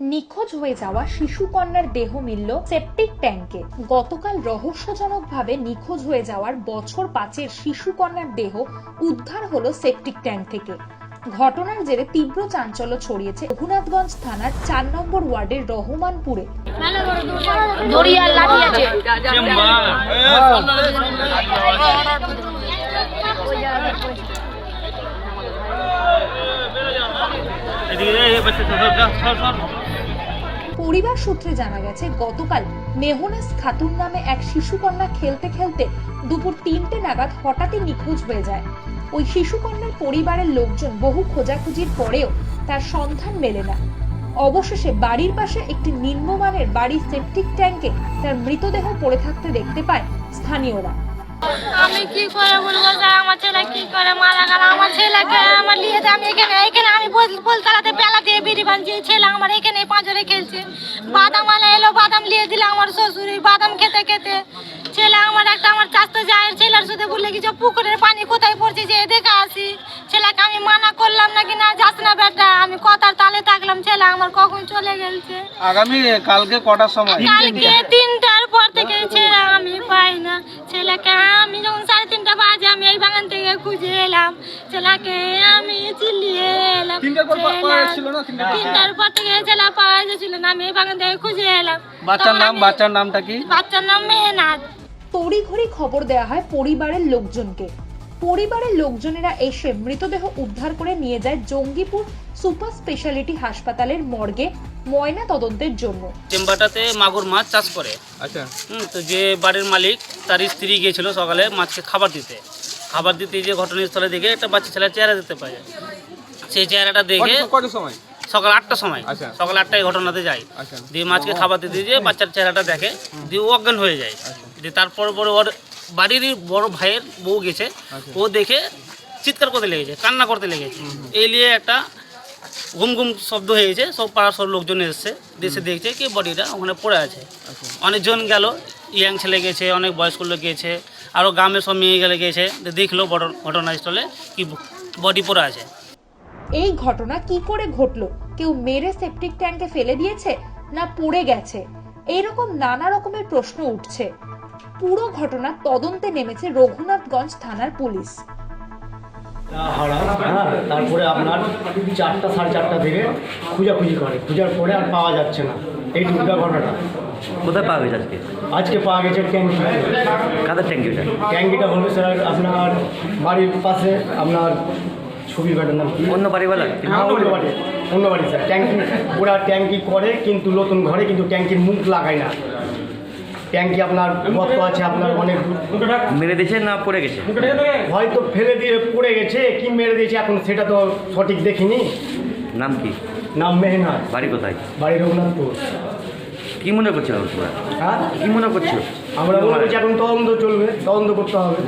নিখোঁজ হয়ে যাওয়া শিশু কন্যার দেহ মিলল সেপটিক ট্যাঙ্কে। গতকাল রহস্যজনকভাবে নিখোঁজ হয়ে যাওয়ার বছর পাঁচের শিশু কন্যার দেহ উদ্ধার হলো সেপটিক ট্যাঙ্ক থেকে। ঘটনার জেরে তীব্র চাঞ্চল্য ছড়িয়েছে রঘুনাথগঞ্জ থানার চার নম্বর ওয়ার্ডের রহমানপুরে। এদিকে পরিবার সূত্রে জানা গেছে, গতকাল মেহনাস খাতুন নামে এক শিশু কন্যা খেলতে খেলতে দুপুর তিনটে নাগাদ হঠাৎই নিখোঁজ হয়ে যায়। ওই শিশু কন্যার পরিবারের লোকজন বহু খোঁজাখুঁজির পরেও তার সন্ধান মেলে না। অবশেষে বাড়ির পাশে একটি নিম্নমানের বাড়ির সেপটিক ট্যাঙ্কে তার মৃতদেহ পড়ে থাকতে দেখতে পায় স্থানীয়রা। আমি কি করে বলব? যে আমার ছেলে কি করে মারা গেল? আমার ছেলেকে আমার নিয়ে যে আমি এখানে এখানে আমি বল- বলতলাতে বেলা দিয়ে বিড়ি বানছি। ছেলে আমার এখানে পাঁচরে খেলছে। বাদাম আলা এলো বাদাম নিয়ে দিল আমার শ্বশুর বাদাম খেতে খেতে। ছেলে আমার একটা আমার চাষতো যায় ছেলের সাথে বলে কিছু পুকুরের পানি কোথায় পড়ছে? যে দেখে আসি। ছেলেকে আমি মানা করলাম নাকি না যাস না বেটা। আমি কথার তালে থাকলাম ছেলে আমার কখন চলে গেছে আগামী কালকে কটার সময়? কালকে তিনটার পর থেকে ছেলে ছেলেকে আমি যখন সাড়ে তিনটা বাজে আমি এই বাগান থেকে খুঁজে এলাম। ছেলেকে আমি চিল্লিয়ে এলাম। তিনটার পর থেকে ছেলে পাওয়া যাচ্ছিল না আমি এই বাগান থেকে খুঁজে এলাম। বাচ্চার নাম বাচ্চার নামটা কি? বাচ্চার নাম মেহনাথ তড়িঘড়ি খবর দেওয়া হয় পরিবারের লোকজনকে। পরিবারের লোকজনেরা এসে মৃতদেহ উদ্ধার করে নিয়ে যায় জঙ্গিপুর সুপার স্পেশালিটি হাসপাতালের মর্গে ময়না তদন্তের জন্য। চেম্বারটাতে মাগুর মাছ চাষ করে। আচ্ছা। তো যে বাড়ির মালিক তার স্ত্রী গিয়েছিল সকালে মাছকে খাবার দিতে। খাবার দিতে যে ঘটনাস্থলে দেখে একটা বাচ্চা ছেলের চেহারা দেখতে পায় সেই চেহারাটা দেখে সময়? সকাল আটটার সময়। আচ্ছা। সকাল আটটায় ঘটনাতে যায়। আচ্ছা। দিয়ে মাছকে খাবার দিতে দিয়ে বাচ্চার চেহারাটা দেখে দিয়ে অজ্ঞান হয়ে যায়। দিয়ে তারপর পরে ওর বাড়িরই বড় ভাইয়ের বউ গেছে। আচ্ছা। ও দেখে চিৎকার করতে লেগেছে কান্না করতে লেগেছে। এই নিয়ে একটা ঘুম ঘুম শব্দ হয়েছে সব পাড়ার সব লোকজন এসছে। দেশে দেখছে কি বডিটা ওখানে পড়ে আছে। অনেকজন গেল ইয়াং ছেলে গেছে অনেক বয়স্ক লোক গেছে আরও গ্রামের সব মেয়ে গেলে গেছে দেখল ঘটনাস্থলে কি বডি পড়ে আছে। এই ঘটনা কি করে ঘটলো? কেউ মেরে সেপটিক ট্যাঙ্কে ফেলে দিয়েছে না পড়ে গেছে? এইরকম নানা রকমের প্রশ্ন উঠছে। পুরো ঘটনা তদন্তে নেমেছে রঘুনাথগঞ্জ থানার পুলিশ। হারা হ্যাঁ তারপরে আপনার চারটা সাড়ে চারটা থেকে খুঁজাখুঁজি করে। খোঁজার পরে আর পাওয়া যাচ্ছে না। এই দুর্গা ঘটনাটা কোথায় পাওয়া গেছে আজকে? আজকে পাওয়া গেছে ট্যাঙ্কি কাদের ট্যাঙ্কি ওটা? ট্যাঙ্কিটা হলো স্যার আপনার বাড়ির পাশে আপনার ছবি কাটার নাম অন্য বাড়িওয়ালা হ্যাঁ, অন্য বাড়ি অন্য বাড়ি স্যার। ট্যাঙ্কি ওরা ট্যাঙ্কি করে কিন্তু নতুন ঘরে কিন্তু ট্যাঙ্কির মুখ লাগায় না। ট্যাঙ্কি আপনার গর্ত আছে আপনার অনেক মেরে দিয়েছে না পড়ে গেছে? হয়তো ফেলে দিয়ে পড়ে গেছে কি মেরে দিয়েছে এখন সেটা তো সঠিক দেখিনি। নাম কি? নাম মেহনাথ বাড়ি কোথায়? বাড়ি রঘুনাথপুর। কি মনে করছ? তোমরা হ্যাঁ? কি মনে করছ? আমরা মনে করছি এখন তদন্ত চলবে তদন্ত করতে হবে।